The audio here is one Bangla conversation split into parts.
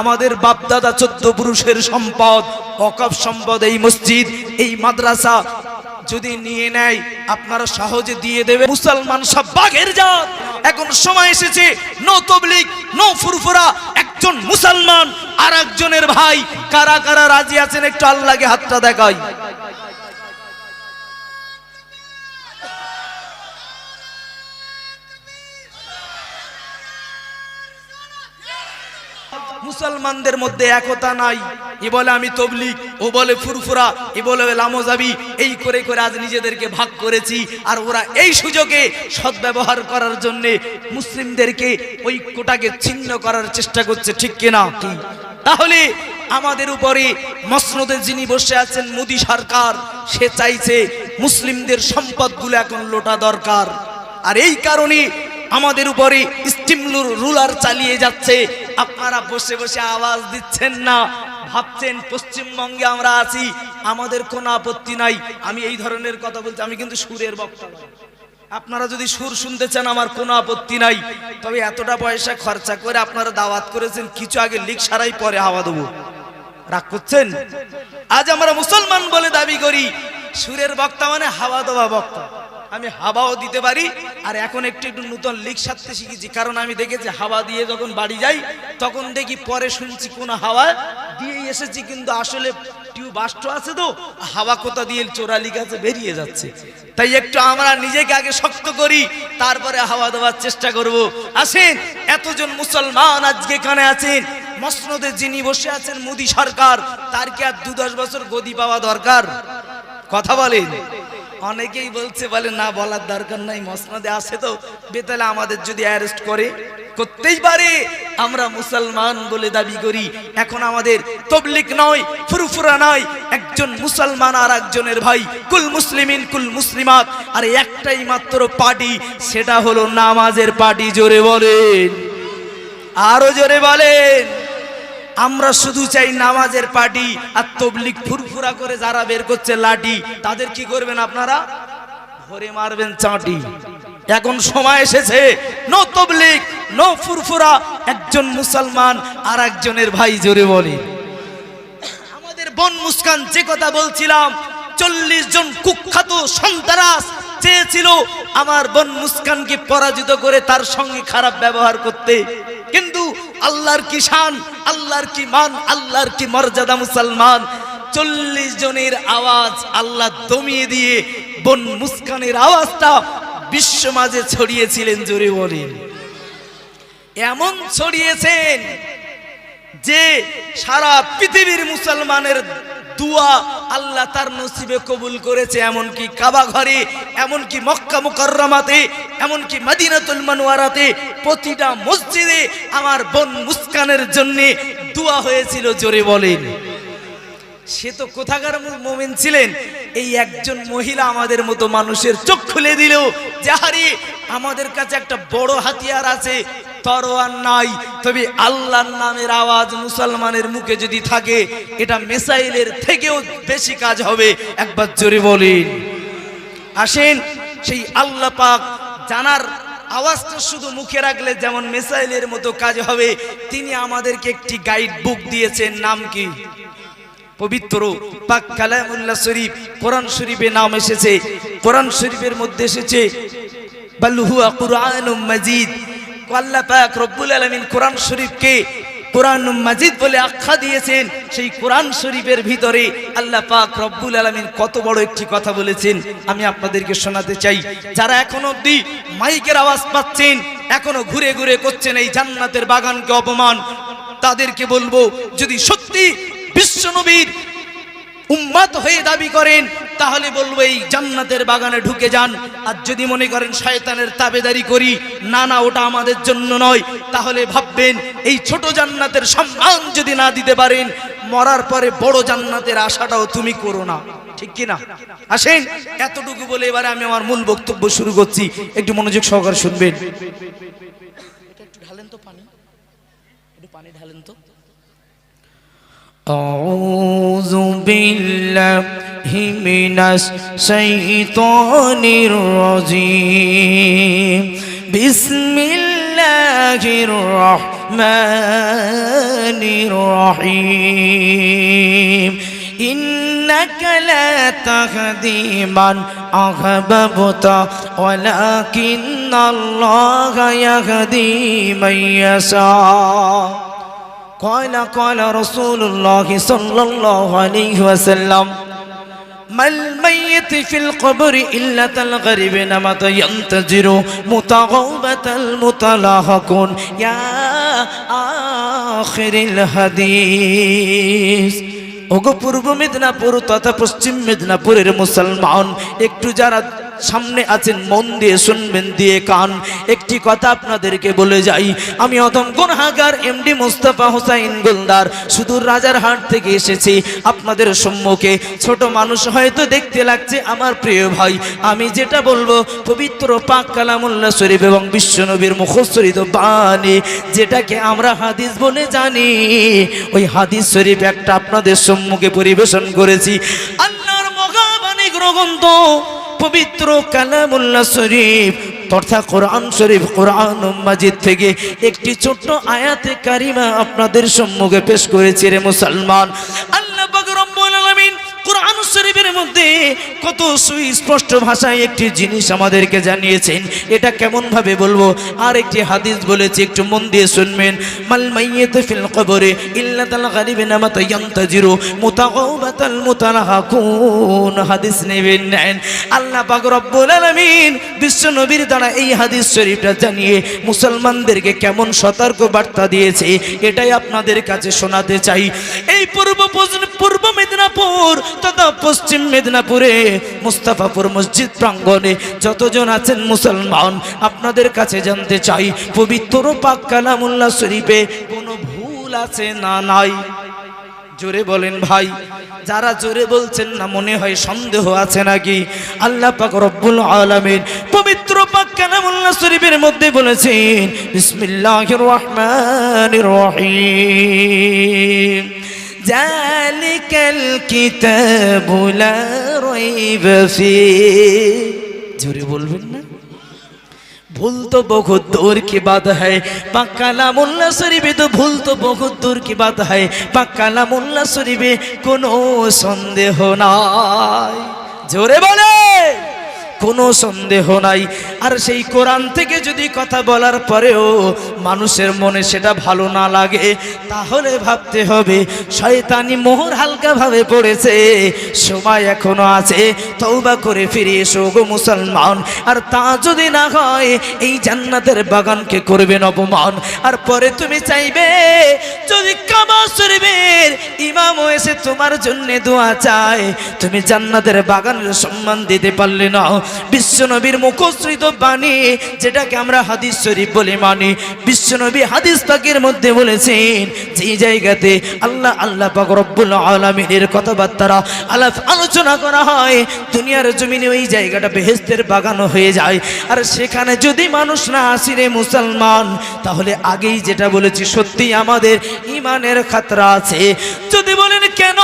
আমাদের বাপদাদা চোদ্দ পুরুষের সম্পদ অকফ সম্পদ এই মসজিদ, এই মাদ্রাসা যদি নিয়ে নেয়, আপনারা সহজে দিয়ে দেবে। মুসলমান সব বাঘের জাত। এখন সময় এসেছে, নো তবলিক নো ফুরফুরা, একজন মুসলমান আর ভাই, কারা কারা রাজি আছেন একটু আল্লাহকে হাতটা দেখাই। মুসলমানদের মধ্যে একতা নাই। এ বলে আমি তবলিক ও বলে ফুরফুরা এ বলে লামোজাবি। এই করে করে আজ নিজেদেরকে ভাগ করেছি আর ওরা এই সুযোগে সদ্ব্যবহার করার জন্য মুসলিমদেরকে ওই কোটাকে ছিন্ন করার চেষ্টা করছে, ঠিক কিনা? তাহলে আমাদের উপরে মসনদে যিনি বসে আছেন মোদী সরকার, সে চাইছে মুসলিমদের সম্পদগুলো এখন লোটা দরকার। আর এই কারণে আমাদের উপরে স্টিম রুলার চালিয়ে যাচ্ছে আপনারা বসে বসে আওয়াজ দিচ্ছেন না। ভাবছেন পশ্চিমবঙ্গে আমরা আছি, আমাদের কোনো আপত্তি নাই। আমি এই ধরনের কথা বলছি আমি কিন্তু সুরের বক্তা আপনারা যদি সুর শুনতে চান, আমার কোনো আপত্তি নাই। তবে এতটা পয়সা খরচা করে আপনারা দাওয়াত করেছেন, কিছু আগে লিক সারাই পরে হাওয়া দেবো। রাগ করছেন? আজ আমরা মুসলমান বলে দাবি করি, সুরের বক্তা মানে হাওয়া দেওয়া বক্তা। আমি হাওয়াও দিতে পারি। আর এখন একটু একটু নতুন লিক সারতে শিখেছি। কারণ আমি দেখেছি হাওয়া দিয়ে যখন বাড়ি যাই, তখন দেখি পরে শুনছি কোন হাওয়া দিয়ে এসেছি। কিন্তু আসলে টিউ বাষ্ট আছে তো, হাওয়া কোথা দিয়ে চোরালি গাছে বেরিয়ে যাচ্ছে। তাই একটু আমরা নিজেকে আগে শক্ত করি, তারপরে হাওয়া দেওয়ার চেষ্টা করব। আসেন, এতজন মুসলমান আজকে এখানে আছেন। মসনদে যিনি বসে আছেন, মোদী সরকার, তার কি আর দু দশ বছর গদি পাওয়া দরকার? কথা বলেন। অনেকেই বলছে, বলে, না, বলার দরকার নাই, মসনদে আসে তো। বেতালে আমাদের যদি অ্যারেস্ট করে, করতেই পারে। আমরা মুসলমান বলে দাবি করি। এখন আমাদের তবলিক নয়, ফুরফুরা নয়। একজন মুসলমান আর একজনের ভাই, কুল মুসলিমিন, কুল মুসলিমাত। আর, একটাই মাত্র পার্টি, সেটা হলো নামাজের পার্টি, জোরে বলেন। আরও জোরে বলেন। আমরা শুধু চাই নামাজের পার্টি আর তবলিক ফুরফুরা করে যারা বের করছে লাঠি, তাদের কি করবেন আপনারা? ধরে মারবেন চাটি। এখন সময় এসেছে, নো তবলিক নো ফুরফুরা, একজন মুসলমান আর একজনের ভাই জোরে বলে। আমাদের বন মুস্কান যে কথা বলছিলাম, চল্লিশ জন কুখ্যাত সন্তারাস চেয়েছিল আমার বন মুস্কানকে পরাজিত করে তার সঙ্গে খারাপ ব্যবহার করতে। কিন্তু আল্লাহর কি শান, আল্লাহর কি মান, আল্লাহর কি মর্যাদা মুসলমান? চল্লিশ জনের আওয়াজ আল্লাহ দমিয়ে দিয়ে বন মুস্কানের আওয়াজটা বিশ্ব মাঝে ছড়িয়েছিলেন জোরে বলেন। এমন ছড়িয়েছেন যে সারা পৃথিবীর মুসলমানের দুয়া আল্লাহ তার নসিবে কবুল করেছে, এমনকি কাবা ঘরে, এমনকি মক্কা মুকররমাতে, এমনকি মদিনাতুল মানওয়ারাতে, প্রতিটা মসজিদে আমার বোন মুস্কানের জন্য দোয়া হয়েছিল, জোরে বলেন। সে তো কোথাকার মোমেন ছিলেন? এই একজন মহিলা আমাদের মতো মানুষের চোখ খুলে দিল যাহারে আমাদের কাছে একটা বড় হাতিয়ার আছে তরোয়ার নাই। তবে আল্লাহর নামের আওয়াজ মুসলমানের মুখে যদি থাকে, এটা মিসাইলের থেকেও বেশি কাজ হবে। একবার জোরে বলেন। আসেন, সেই আল্লাহ পাক জানার আওয়াজটা শুধু মুখে রাখলে যেমন মিসাইলের মতো কাজ হবে, তিনি আমাদেরকে একটি গাইড বুক দিয়েছেন, নাম কি? পবিত্র পাক কালামুল্লাহ শরীফ, কোরআন শরীফে নাম এসেছে। কোরআন শরীফের মধ্যে এসেছে বাল্লুহুয়া কুরআনুম মাজিদ। আল্লাহ পাক রব্বুল আলামিন কোরআন শরীফকে কোরআন মাজিদ বলে আখ্যা দিয়েছেন। সেই কোরআন শরীফের ভিতরে আল্লাহ পাক রব্বুল আলামিন কত বড় একটি কথা বলেছেন। আমি আপনাদেরকে শোনাতে চাই। যারা এখন অবধি মাইকের আওয়াজ পাচ্ছেন, এখনও ঘুরে ঘুরে করছেন এই জান্নাতের বাগানকে অপমান, তাদেরকে বলব, যদি সত্যি বিশ্বনবীর উম্মাত হয়ে দাবি করেন, তাহলে বলব এই জান্নাতের বাগানে ঢুকে যান। আর যদি মনে করেন শয়তানের তাবেদারি করি, না না, ওটা আমাদের জন্য নয়, তাহলে ভাববেন এই ছোট জান্নাতের সম্মান যদি না দিতে পারেন, মরার পরে বড় জান্নাতের আশাটাও তুমি করো না। ঠিক কিনা আসেন, এতটুকু বলে এবারে আমি আমার মূল বক্তব্য শুরু করছি। একটু মনোযোগ সহকারে শুনবেন। একটু ঢালেন তো পানি। একটু পানি ঢালেন তো। أعوذ بالله من الشيطان الرجيم بسم الله الله الرحمن الرحيم إنك لا تهدي من أحببت ولكن الله يهدي من يشاء قال قال رسول الله صلى الله عليه وسلم ما الميت في القبر إلا الغريب نمط ينتظر متغوبة المتلاحقون يا آخر الحديث ওগো পূর্ব মেদিনীপুর তথা পশ্চিম মেদিনীপুরের মুসলমান একটু যারা সামনে আছেন, মন দিয়ে শুনবেন, দিয়ে কান। একটি কথা আপনাদেরকে বলে যাই, আমি অদম গুনহাগার এমডি মুস্তাফা হোসাইন গোলদার, সুদূর রাজারহাট থেকে এসেছি। আপনাদের সম্মুখে ছোট মানুষ হয়তো দেখতে লাগছে, আমার প্রিয় ভাই। আমি যেটা বলব, পবিত্র পাক কালামুল্লা শরীফ এবং বিশ্বনবীর মুখস্থরিত বাণী, যেটাকে আমরা হাদিস বলে জানি। ওই হাদিস শরীফ একটা আপনাদের সম্মুখে পরিবেশন করেছি। আল্লাহর মহাবাণী গ্রন্থ পবিত্র কালামুল্লাহ শরীফ তথা কোরআন শরীফ, কোরআন মাজিদ থেকে একটি ছোট্ট আয়াতে কারিমা আপনাদের সম্মুখে পেশ করেছি রে মুসলমান। আল্লাহ কোরআন মধ্যে কত সুস্পষ্ট ভাষায় একটি জিনিস আমাদেরকে জানিয়েছেন। এটা কেমন ভাবে বলব? আর একটি হাদিস বলেছে, একটু মন দিয়ে শুনবেন। মাল ফিল কবরে মুতাগাওবাতাল হাদিস নেবেন, নেন। আল্লাহ পাক রব্বুল আলামিন বিশ্ব নবীর দ্বারা এই হাদিস শরীফটা জানিয়ে মুসলমানদেরকে কেমন সতর্ক বার্তা দিয়েছে, এটাই আপনাদের কাছে শোনাতে চাই। এই পূর্ব পূর্ব মেদিনীপুর তথা পশ্চিম মেদিনীপুরে মুস্তাফাপুর মসজিদ প্রাঙ্গণে যতজন আছেন মুসলমান, আপনাদের কাছে জানতে চাই, পবিত্র পাক কালামুল্লাহ শরীফে কোনো ভুল আছে না নাই? জোরে বলেন ভাই, যারা জোরে বলছেন না, মনে হয় সন্দেহ আছে নাকি? আল্লাহ পাক রব্বুল আলামিন পবিত্র পাক কালামুল্লাহ শরীফের মধ্যে বলেছেন, বিসমিল্লাহির রহমানির রহিম। ذلك الكتاب لا ريب فيه জোরে বলবেন না? ভুল তো বহুত দূর কি বাত है পাক্কা লামুল্লা শরীফে তো ভুল তো বহুত দূর কি বাত है পাক্কা লামুল্লা শরীফে কোনো সন্দেহ নাই। জোরে বলে কোনো সন্দেহ নাই। আর সেই কোরআন থেকে যদি কথা বলার পরেও মানুষের মনে সেটা ভালো না লাগে, তাহলে ভাবতে হবে, শয়তানি মোহর হালকাভাবে পড়েছে, সময় এখনও আছে তৌবা করে ফিরে এসো গো মুসলমান। আর তা যদি না হয়, এই জান্নাতের বাগানকে করবেন অপমান। আর পরে তুমি চাইবে, যদি কাবা শরীফের ইমাম এসে তোমার জন্য দোয়া চায়, তুমি জান্নাতের বাগানের সম্মান দিতে পারলে না। বিশ্বনবীর মুখশ্রিত বাণী, যেটাকে আমরা হাদিস শরীফ বলে মানি। বিশ্বনবী হাদিস পাকের মধ্যে বলেছেন, যে জায়গাতে আল্লাহ আল্লাহ পাক রব্বুল আলামিনের কথাবার্তারা আলাপ আলোচনা করা হয়, দুনিয়ার জমিনে ওই জায়গাটা বেহেস্তের বাগান হয়ে যায়। আর সেখানে যদি মানুষ না আসি রে মুসলমান, তাহলে আগেই যেটা বলেছি সত্যি আমাদের ইমানের খাতরা আছে। যদি বলেন, কেন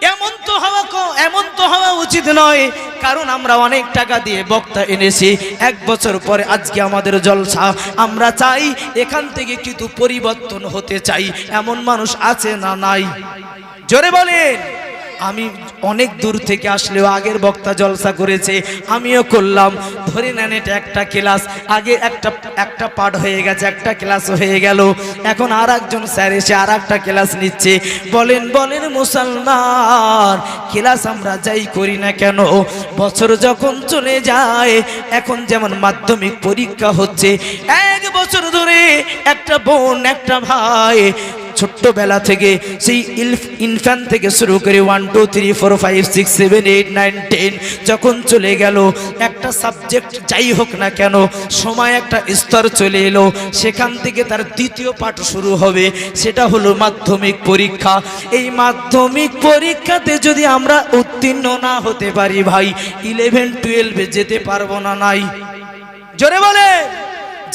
এমন তো হওয়া এমন তো হওয়া উচিত নয়। কারণ আমরা অনেক টাকা দিয়ে বক্তা এনেছি। এক বছর পরে আজকে আমাদের জলসা। আমরা চাই এখান থেকে কিন্তু পরিবর্তন হতে চাই। এমন মানুষ আছে না নাই? জোরে বলেন। আমি অনেক দূর থেকে আসলেও আগের বক্তা জলসা করেছে, আমিও করলাম। ধরে নেন এটা একটা ক্লাস। আগে একটা একটা পাঠ হয়ে গেছে, একটা ক্লাস হয়ে গেল। এখন আর একজন স্যার এসে আর একটা ক্লাস নিচ্ছে। বলেন বলেন মুসলমান, ক্লাস আমরা যাই করি না কেন? বছর যখন চলে যায়, এখন যেমন মাধ্যমিক পরীক্ষা হচ্ছে, এক বছর ধরে একটা বোন, একটা ভাই ছোট্টবেলা থেকে সেই ইলফ ইনফ্যান থেকে শুরু করে one two three four five six seven eight nine ten যখন চলে গেল, একটা সাবজেক্ট যাই হোক না কেন, সময় একটা স্তর চলে এলো, সেখান থেকে তার দ্বিতীয় পাঠ শুরু হবে, সেটা হলো মাধ্যমিক পরীক্ষা। এই মাধ্যমিক পরীক্ষাতে যদি আমরা উত্তীর্ণ না হতে পারি ভাই ইলেভেন টুয়েলভে যেতে পারব না নাই। জোরে বলে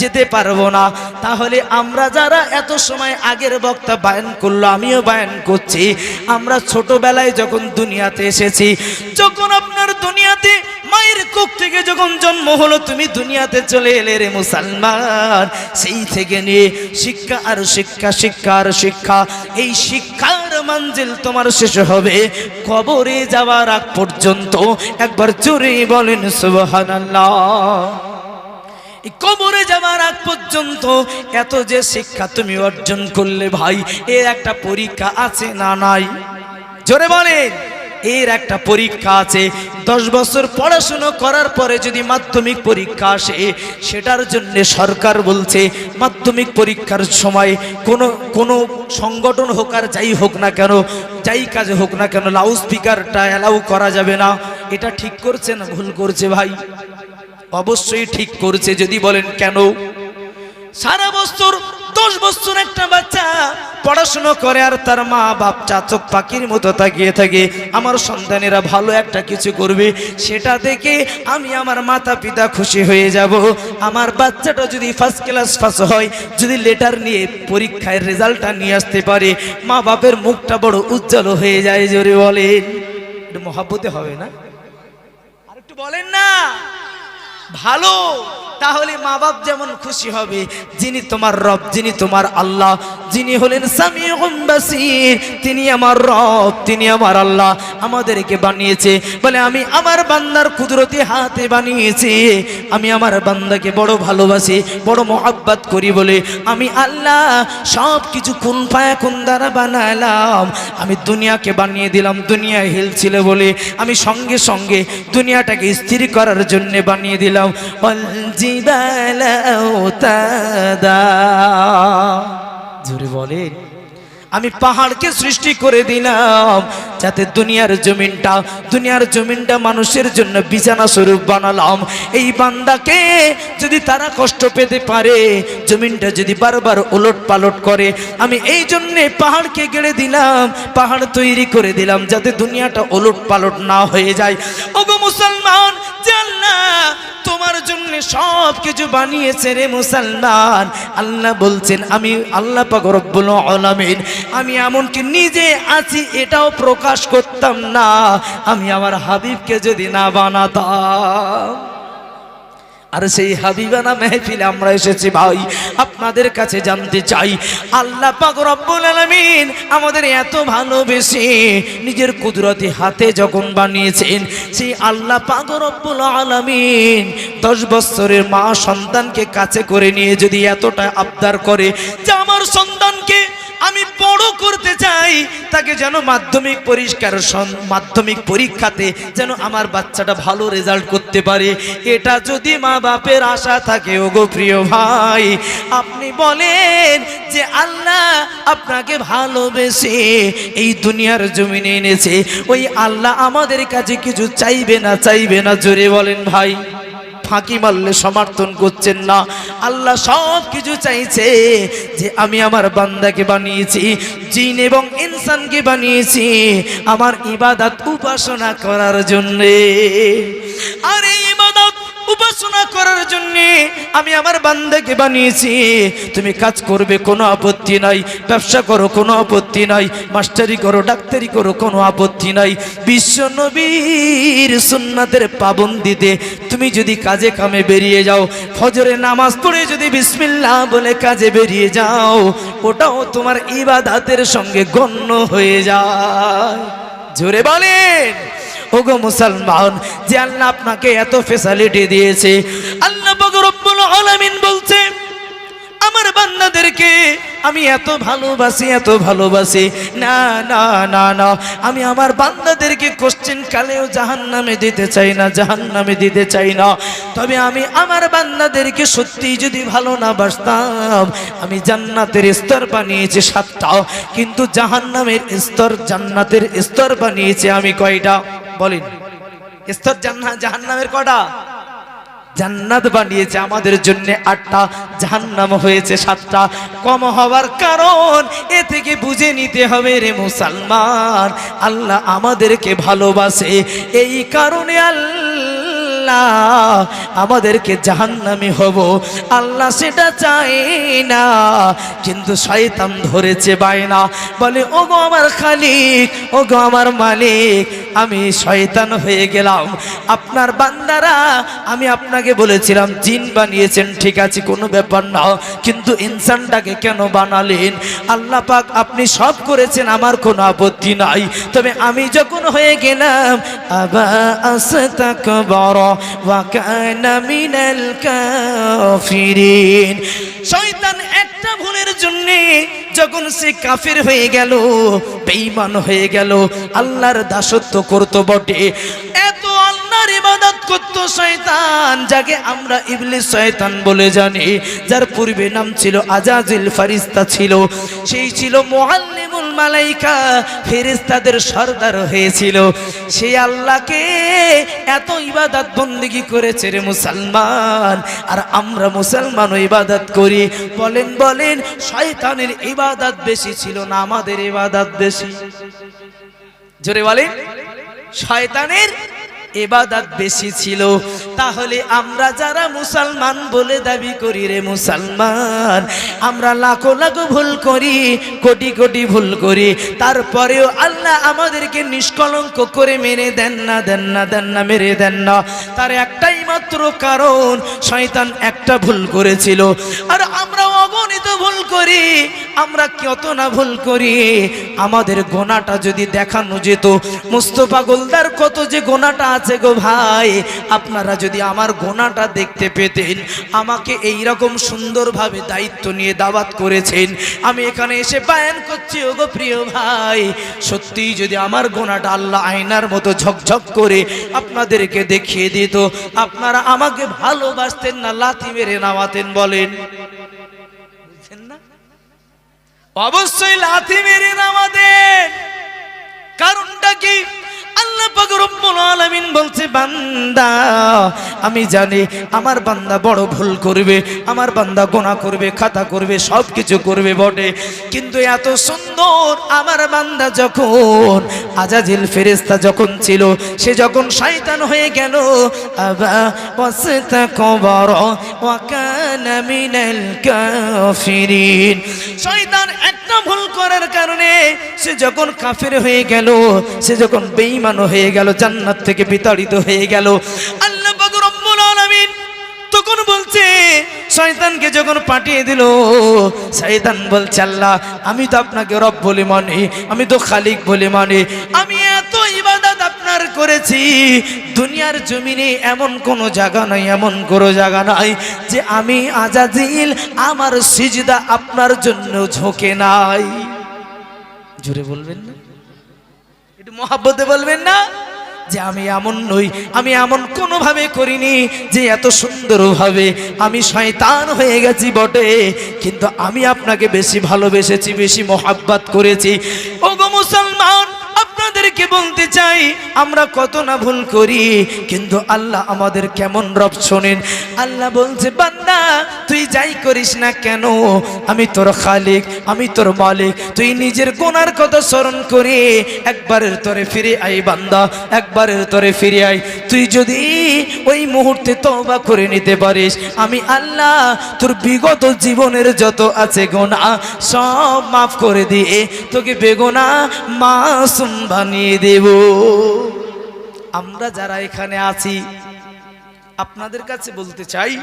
যেতে পারব না। তাহলে আমরা যারা এত সময় আগের বক্তা বায়ান করল, আমিও বায়ন করছি। আমরা ছোটবেলায় যখন দুনিয়াতে এসেছি, যখন আপনার দুনিয়াতে মায়ের কোখ থেকে যখন জন্ম হলো, তুমি দুনিয়াতে চলে এলে রে মুসলমান। সেই থেকে নিয়ে শিক্ষা আর শিক্ষা শিক্ষা আর শিক্ষা, এই শিক্ষার মঞ্জিল তোমার শেষ হবে। কবরে যাওয়ার আগ পর্যন্ত একবার জোরে বলেন, সুবহানাল্লাহ। কবরে যাওয়ার আগ পর্যন্ত এত যে শিক্ষা তুমি অর্জন করলে ভাই, এর একটা পরীক্ষা আছে না নাই? জোরে বলেন, এর একটা পরীক্ষা আছে। দশ বছর পড়াশুনো করার পরে যদি মাধ্যমিক পরীক্ষা আসে, সেটার জন্য সরকার বলছে, মাধ্যমিক পরীক্ষার সময় কোনো কোনো সংগঠন হোক আর যাই হোক না কেন, যাই কাজে হোক না কেন লাউড স্পিকারটা অ্যালাউ করা যাবে না। এটা ঠিক করছে না ভুল করছে ভাই? অবশ্যই ঠিক করছে, যদি বলেন কেন? সারা বছর, দশ বছর একটা বাচ্চা পড়াশুনো করে আর তার মা, বাপ চাচক পাখির মতো তাকিয়ে থাকে। আমার সন্তানেরা ভালো একটা কিছু করবে, সেটা দেখে আমি আমার মাতা পিতা খুশি হয়ে যাব। আমার বাচ্চাটা যদি ফার্স্ট ক্লাস পাস হয়, যদি লেটার নিয়ে পরীক্ষায় রেজাল্টটা নিয়ে আসতে পারে, মা বাপের মুখটা বড় উজ্জ্বল হয়ে যায়, জোরে বলেন। এটা মহাব্বতে হবে না? আর একটু বলেন না। ভালো তাহলে মা বাপ যেমন খুশি হবে, যিনি তোমার রব, যিনি তোমার আল্লাহ, যিনি হলেন তিনি আমার রব, তিনি আমার আল্লাহ, আমাদেরকে বানিয়েছে। বলে, আমি আমার বান্দার কুদরতি হাতে বানিয়েছি, আমি আমার বান্দাকে বড় ভালোবাসি, বড় মোহাব্বত করি বলে। আমি আল্লাহ সব কিছু কোন পায়া কোন দ্বারা বানালাম, আমি দুনিয়াকে বানিয়ে দিলাম দুনিয়া হিলছিল বলে। আমি সঙ্গে সঙ্গে দুনিয়াটাকে স্থির করার জন্য বানিয়ে দিলাম। ওয়াল জিবালা। জোরে বলেন আমি পাহাড়কে সৃষ্টি করে দিলাম, যাতে দুনিয়ার জমিনটা দুনিয়ার জমিনটা মানুষের জন্য বিছানা স্বরূপ বানালাম। এই বান্দাকে যদি তারা কষ্ট পেতে পারে, জমিনটা যদি বারবার ওলট পালট করে, আমি এই জন্যে পাহাড়কে গেড়ে দিলাম, পাহাড় তৈরি করে দিলাম, যাতে দুনিয়াটা ওলট পালট না হয়ে যায়। ওগো মুসলমান জাল্লা তোমার জন্য সব কিছু বানিয়েছে রে মুসলমান। আল্লাহ বলছেন, আমি আল্লাহ পাক রব্বুল আলামিন আমি এমনকি নিজে আছি এটাও প্রকাশ করতাম না। আমি আমার হাবিবকে যদি না বানাতাম। আর সেই হাবিবানা মেহফিলে আমরা এসেছি ভাই। আপনাদের কাছে জানতে চাই, আল্লাহ পাক রব্বুল আলামিন আমাদের এত ভালোবেসে নিজের কুদরতি হাতে যখন বানিয়েছেন, সেই আল্লাহ পাক রব্বুল আলামিন দশ বছরের মা সন্তানকে কাছে করে নিয়ে যদি এতটা আবদার করে, যে আমার সন্তানকে আমি বড় চাই তাকে যেন মাধ্যমিক পরিষ্কার মাধ্যমিক পরীক্ষাতে যেন আমার বাচ্চাটা ভালো রেজাল্ট করতে পারে। এটা যদি মা বাপের আশা থাকে, ওগো প্রিয় ভাই, আপনি বলেন যে আল্লাহ আপনাকে ভালোবেসে এই দুনিয়ার জমিনে এনেছে। ওই আল্লাহ আমাদের কাছে কিছু চাইবে না চাইবে না, জোরে বলেন ভাই। ফাঁকি মারলে সমর্থন করছেন না। আল্লাহ সব কিছু চাইছে যে আমি আমার বান্দাকে বানিয়েছি, জিন এবং ইনসানকে বানিয়েছি, আমার ইবাদত উপাসনা করার জন্যে। আর এই উপাসনা করার জন্য আমি আমার বান্দাকে বানিয়েছি। তুমি কাজ করবে, কোনো আপত্তি নাই। ব্যবসা করো, কোনো আপত্তি নাই। মাস্টারি করো, ডাক্তারি করো, কোনো আপত্তি নাই। বিশ্ব নবীর সুন্নাতের পাবন্দিতে তুমি যদি কাজে কামে বেরিয়ে যাও, ফজরে নামাজ পড়ে যদি বিসমিল্লাহ বলে কাজে বেরিয়ে যাও, ওটাও তোমার ইবাদাতের সঙ্গে গণ্য হয়ে যায়। জোরে বলেন। ওগো মুসলমান, যে আল্লাহ আপনাকে এত ফেসালিটি দিয়েছে, আল্লাহ পাক রব্বুল আলামিন বলছে, আমার বান্দাদেরকে আমি এত ভালোবাসি এত ভালোবাসি। না না না না, আমি আমার বান্দাদেরকে কোশ্চেন কালেও জাহান নামে দিতে চাই না জাহান নামে দিতে চাই না। তবে আমি আমার বান্দাদেরকে সত্যি যদি ভালো না বাসতাম, আমি জান্নাতের স্তর বানিয়েছি সাতটাও কিন্তু জাহান নামের স্তর জান্নাতের স্তর বানিয়েছি আমি কয়টা? বলেন, স্তর জান্নাত জাহান্নামের কটা জান্নাত বানিয়েছে আমাদের জন্য আটটা, জাহান্নাম হয়েছে সাতটা। কম হওয়ার কারণ এ থেকে বুঝে নিতে হবে রে মুসলমান, আল্লাহ আমাদেরকে ভালোবাসে। এই কারণে আল্লাহ আল্লাহ আমাদেরকে জাহান্নামি হব। আল্লাহ সেটা চায় না, কিন্তু শয়তান ধরেছে বায়না। বলে ও গো আমার খালিক ও গো আমার মালিক, আমি শয়তান হয়ে গেলাম। আপনার বান্দারা, আমি আপনাকে বলেছিলাম, জিন বানিয়েছেন, ঠিক আছে, কোনো ব্যাপার না, কিন্তু ইনসানটাকে কেন বানালেন? আল্লাহ পাক, আপনি সব করেছেন, আমার কোনো আপত্তি নাই। তবে আমি যখন হয়ে গেলাম, আবা আস্তাকবার ওয়া কানা মিনাল কাফিরিন। শয়তান একটা ভুলের জন্য যখন সে কাফের হয়ে গেল, বেঈমান হয়ে গেল, আল্লাহর দাসত্ব করতো বটে। আল্লাহর ইবাদত করত শয়তান, যাকে আমরা ইবলিস শয়তান বলে জানি। যার পূর্বে নাম ছিল আজাজিল ফারিস্তা ছিল। সেই ছিল মুআল্লিমুল মালাইকা, ফেরেশতাদের সর্দার হয়েছিল। সেই আল্লাহকে এত ইবাদত বন্দিগি করেছে রে মুসলমান। আর আমরা মুসলমানও ইবাদত করি। বলেন বলেন, শয়তানের ইবাদত বেশি ছিল না আমাদের ইবাদত বেশি? জোরে বলেন, শয়তানের এবাদাত বেশি ছিল। তাহলে আমরা যারা মুসলমান বলে দাবি করি রে মুসলমান, আমরা লাখো লাখো ভুল করি, কোটি কোটি ভুল করি। তারপরেও আল্লাহ আমাদেরকে নিষ্কলঙ্ক করে মেরে দেন না দেন না দেন না, মেরে দেন না। তার একটাই মাত্র কারণ, শয়তান একটা ভুল করেছিল। আর আমরা অগণিত ভুল করি, আমরা কত না ভুল করি। আমাদের গোনাটা যদি দেখানো যেত, মুস্তফা গোলদার কত যে গোনাটা আছে গো ভাই। আপনারা যদি আমার গোনাটা দেখতে পেতেন, আমাকে এই রকম সুন্দরভাবে দায়িত্ব নিয়ে দাওয়াত করেছেন। আমি এখানে এসে বায়ান করছি, ও গো প্রিয় ভাই। সত্যিই যদি আমার গোনাটা আল্লাহ আয়নার মতো ঝকঝক করে আপনাদেরকে দেখিয়ে দিত, আপনারা আমাকে ভালোবাসতেন না, লাথি মেরে নামাতেন বলেন। বুঝছেন না? অবশ্যই লাথি মেরে নামাতেন। কারণটা কি? আমি জানি আমার বান্দা বড় ভুল করবে, আমার বান্দা গোনা করবে, খাতা করবে সব কিছু করবে বটে। কিন্তু এত সুন্দর আমার বান্দা যখন আজাজিল ফেরেশতা যখন ছিল, সে যখন শয়তান হয়ে গেল, আবা ওয়াস্তাকবার ওয়া কানা মিনাল কাফিরিন। শয়তান একটা ভুল করার কারণে সে যখন কাফের হয়ে গেল, সে যখন বেঈমান হয়ে গেল, জান্নাত থেকে বিতাড়িত হয়ে গেল। আল্লাহ তখন বলছে, শয়তানকে যখন পাঠিয়ে দিল, শয়তান বলছে, আল্লাহ, আমি তো আপনাকে রব বলে মানি, আমি তো খালিক বলে মানি, আমি এত ইবাদত আপনার করেছি, দুনিয়ার জমিনে এমন কোনো জায়গা নাই, এমন কোনো জায়গা নাই যে আমি আজাজিল, আমার সিজদা আপনার জন্য ঝোঁকে নাই। জোরে বলবেন না? মহাব্বতে বলবেন না? যে আমি এমন নই, আমি এমন কোনোভাবে করিনি যে এত সুন্দরভাবে আমি শয়তান হয়ে গেছি বটে। কিন্তু আমি আপনাকে বেশি ভালোবেসেছি, বেশি মহাব্বাত করেছি। ও গো মুসলমান আপনাদেরকে বলতে চাই, আমরা কত না ভুল করি, কিন্তু আল্লাহ আমাদের কেমন রব শোনেন। আল্লাহ বলছে, বান্দা, তুই যাই করিস না কেন? আমি তোর খালিক, আমি তোর মালিক, তুই নিজের গোনার কথা স্মরণ করে একবারের তরে ফিরে আই বান্দা, একবারের তরে ফিরে আই তুই যদি ওই মুহূর্তে তওবা করে নিতে পারিস, আমি আল্লাহ তোর বিগত জীবনের যত আছে গোনা সব মাফ করে দিয়ে তোকে বেগোনা মাসুম বানিয়ে দেব। আমরা যারা এখানে আছি, আপনাদের কাছে বলতে চাই,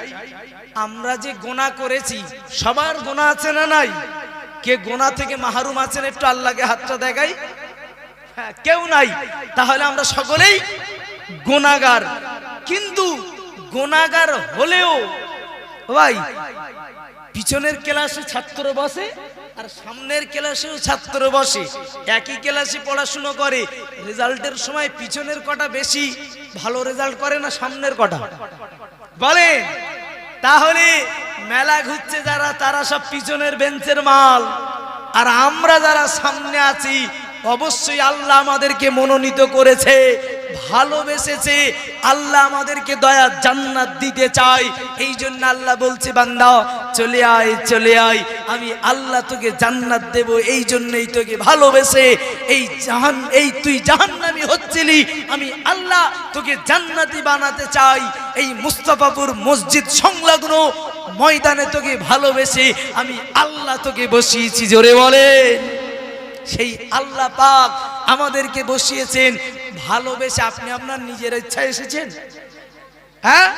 আমরা যে গোনা করেছি, সবার গোনা আছে না নাই? কে গোনা থেকে মাহরুম আছেন একটু আল্লাহকে হাতটা দেখাই? হ্যাঁ কেউ নাই। তাহলে আমরা সকলেই গোনাগার। কিন্তু গোনাগার হলেও, ভাই, পিছনের ক্লাসে ছাত্র বসে আর সামনের ক্লাসেও ছাত্র বসে। একই ক্লাসে পড়াশুনো করে। রেজাল্টের সময় পিছনের কটা বেশি, ভালো রেজাল্ট করে না সামনের কটা? বলে তাহলে মেলা ঘুরছে যারা, তারা সব পিছনের বেঞ্চের মাল। আর আমরা যারা সামনে আছি, অবশ্যই আল্লাহ আমাদেরকে মনোনীত করেছে। ভালোবেসেছে। আল্লাহ আমাদেরকে দয়া জান্নাত দিতে চায়। এই জন্য আল্লাহ বলছে, বান্দা, চলে আয় চলে আয়। আমি আল্লাহ তোকে জান্নাত দেব এই জন্যই তোকে ভালোবেসে। এই জাহান, এই তুই জাহান্নামি হচ্ছিলি। আমি আল্লাহ তোকে জান্নাতি বানাতে চাই। এই মুস্তাফাপুর মসজিদ সংলগ্ন ময়দানে তোকে ভালোবেসে আমি আল্লাহ তোকে বসিয়েছি। জোরে বলেন। সেই আল্লাহ পাক আমাদেরকে বসিয়েছেন, ভালোবেসে আপনি আপনার নিজের ইচ্ছায় এসেছেন? হ্যাঁ?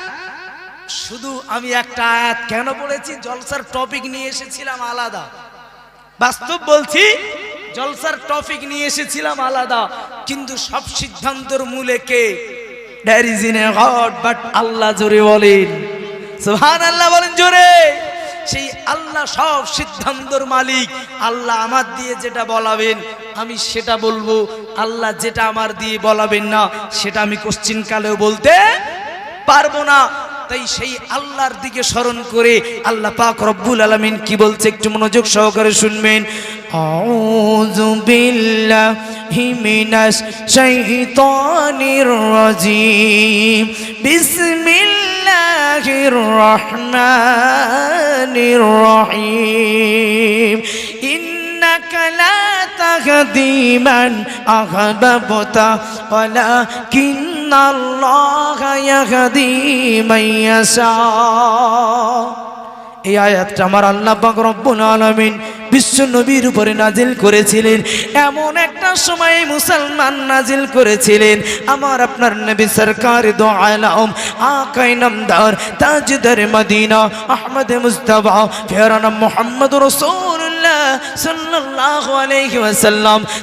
শুধু আমি একটা আয়াত কেন বলেছি জলসার টপিক নিয়ে এসেছিলাম আলাদা। বাস্তব বলছি, জলসার টপিক নিয়ে এসেছিলাম আলাদা। কিন্তু সব সিদ্ধান্তর মূলে কে? এ গড বাট আল্লাহ জোরে বলেন। সুবহান আল্লাহ বলেন জোরে। সেই আল্লাহ সব সিদ্ধান্তর মালিক। আল্লাহ আমার দিয়ে যেটা বলাবেন, আমি সেটা বলব। আল্লাহ যেটা আমার দিয়ে বলাবেন না, সেটা আমি কোশ্চিন কালেও বলতে পারব না। তাই সেই আল্লাহর দিকে স্মরণ করে আল্লাহ পাক রব্বুল আলামিন কি বলছে একটু মনোযোগ সহকারে শুনবেন। বিল্লাহি মিনাশ শাইতানির রাজিম বিসমিল্লাহির রহমানির রহিম إنك لا تهدي من أحببت ولكن الله يهدي من يشاء এই আয়াতটা আমার আল্লাহ পাক রব্বুল আলামিন বিশ্ব নবীর উপরে নাজিল করেছিলেন। এমন একটা সময় মুসলমান নাজিল করেছিলেন। আমার আপনার নবী সরকার দো আকাই নামদার, তাজদার মদিনা, আহমদ মুস্তাফা ফেরানা মোহাম্মদ রসুল্লাহ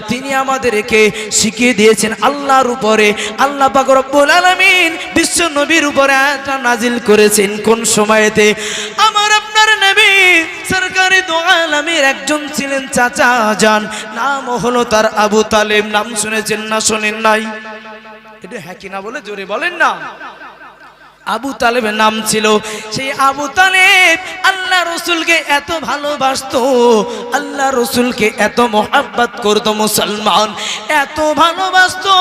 তিনি আমাদেরকে শিখিয়ে দিয়েছেন আল্লাহর উপরে, আল্লাহ পাক রব্বুল আলামিন বিশ্ব নবীর উপরে আয়াতটা নাজিল করেছেন। কোন সময়েতে? আমার আপনার নবী সরকারি দো আলমের একজন ছিলেন চাচা যান নাম হলো তার আবু তালেব, নাম শুনেছেন না শোনেন নাই? এটা হ্যাঁ কিনা বলে জোরে বলেন না। আবু তালেবের নাম ছিল, সেই আবু তালেব আল্লাহ রসুলকে এত ভালোবাসতো, আল্লাহ রসুলকে এত মোহাব্বত করতো মুসলমান, এত ভালোবাসতো,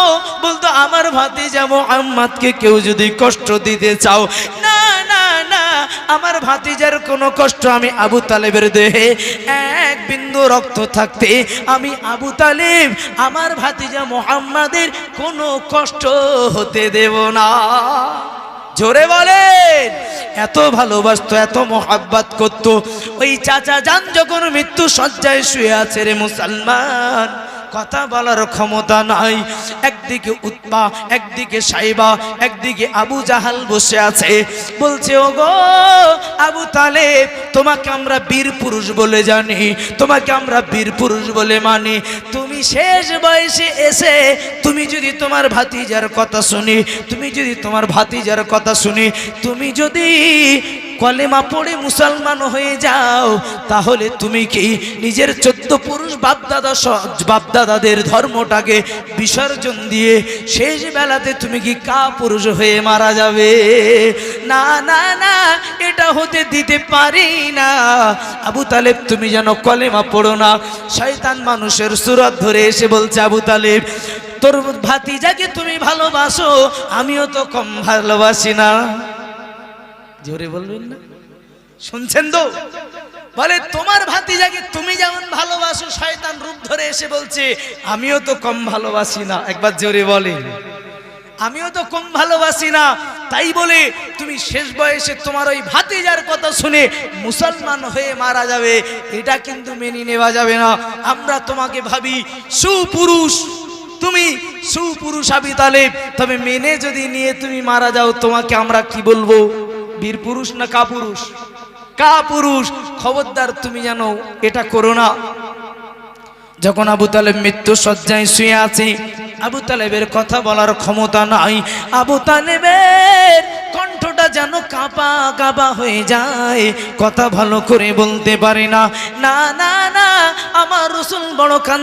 বলতো আমার ভাতিজা মোহাম্মদকে কেউ যদি কষ্ট দিতে চাও, না আমার ভাতিজার কোনো কষ্ট আমি আবু তালেবের দেহে এক বিন্দু রক্ত থাকতে আমি আবু তালেব, আমার ভাতিজা মোহাম্মদের কোনো কষ্ট হতে দেব না। জোরে বলেন, এত ভালোবাসতো, এত মোহাব্বত করতো। ওই চাচা যান যখন মৃত্যু সজ্জায় শুয়ে আছে রে মুসলমান। কথা বলার ক্ষমতা নাই। একদিকে উৎপা একদিকে সাইবা, একদিকে আবু জাহাল বসে আছে। বলছে ও গো আবু তালেব, তোমাকে আমরা বীর পুরুষ বলে জানি, তোমাকে আমরা বীর পুরুষ বলে মানি। তুমি শেষ বয়সে এসে, তুমি যদি তোমার ভাতিজার কথা শুনি, তুমি যদি তোমার ভাতিজার কথা শুনি, তুমি যদি কলেমা পড়ে মুসলমান হয়ে যাও, তাহলে তুমি কি নিজের চোদ্দ পুরুষ বাপদাদা বাপদাদাদের ধর্মটাকে বিসর্জন দিয়ে শেষ বেলাতে তুমি কি কা পুরুষ হয়ে মারা যাবে? না না না, এটা হতে দিতে পারি না। আবু তালেব, তুমি যেন কলেমা পড়ো না। শয়তান মানুষের সুরত ধরে এসে বলছে, আবু তালেব, তোর ভাতিজাকে তুমি ভালোবাসো, আমিও তো কম ভালোবাসি না। জোরে বলবেন না? শুনছেন তো? বলে, তোমার ভাতিজাকে তুমি যেমন ভালোবাসো, শয়তান রূপ ধরে এসে বলছে, আমিও তো কম ভালোবাসি না। একবার জোরে বলে আমিও তো কম ভালোবাসি না। তাই বলে, তুমি শেষ বয়সে তোমার ওই ভাতিজার কথা শুনে মুসলমান হয়ে মারা যাবে। এটা কিন্তু মেনে নেওয়া যাবে না। আমরা তোমাকে ভাবি সুপুরুষ। তুমি সুপুরুষ আবি তালেব তবে মেনে যদি নিয়ে তুমি মারা যাও, তোমাকে আমরা কি বলব? বীর পুরুষ না কা পুরুষ? কা পুরুষ? খবরদার, তুমি জানো এটা করো না। যখন আবু তালেব মৃত্যু সজ্জায় শুয়ে আছে, আবু তালেবের কথা বলার ক্ষমতা নাই। আবু তালেবের কণ্ঠটা যেন কাঁপা কাঁপা হয়ে যায়। কথা ভালো করে বলতে পারে না। না না না, আমার রসুল বড় কান